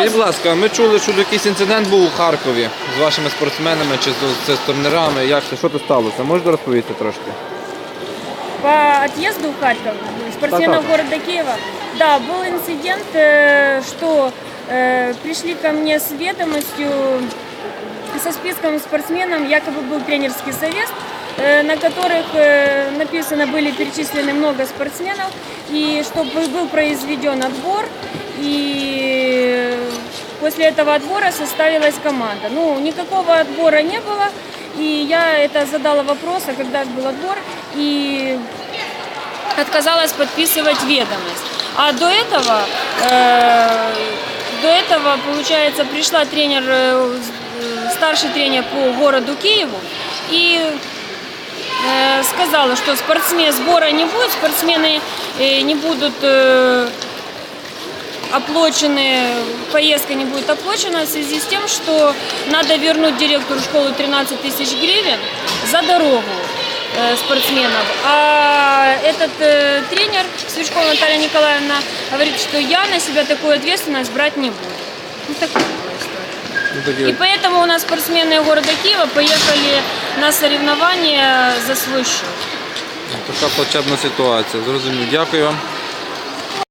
Скажіть, будь ласка, ми чули, що якийсь інцидент був у Харкові з вашими спортсменами чи з, з, з турнірами. Як це? Що це сталося? Можете розповісти трошки? По отъезду в Харьков спортсменов Да-да. города Киева, да, был инцидент, э, что э, пришли ко мне с ведомостью, со списком спортсменов, якобы был тренерский совет, э, на которых э, написано были перечислены много спортсменов, и чтобы был произведен отбор, и после этого отбора составилась команда. Ну, никакого отбора не было, и я это задала вопрос, а когда же был отбор, и отказалась подписывать ведомость. А до этого, э, до этого, получается, пришла тренер, э, старший тренер по городу Киеву и э, сказала, что спортсмен сбора не будет, спортсмены э, не будут э, оплачены, поездка не будет оплачена в связи с тем, что надо вернуть директору школы 13 тысяч гривен за дорогу э, спортсменов. А этот э, тренер Свечкова Наталья Николаевна говорит, что я на себя такую ответственность брать не буду. Ну, такая была история. Ну, тоді И поэтому у нас спортсмены города Киева поехали на соревнования за свой счет. така плачевна ситуація. Зрозумів. Дякую вам.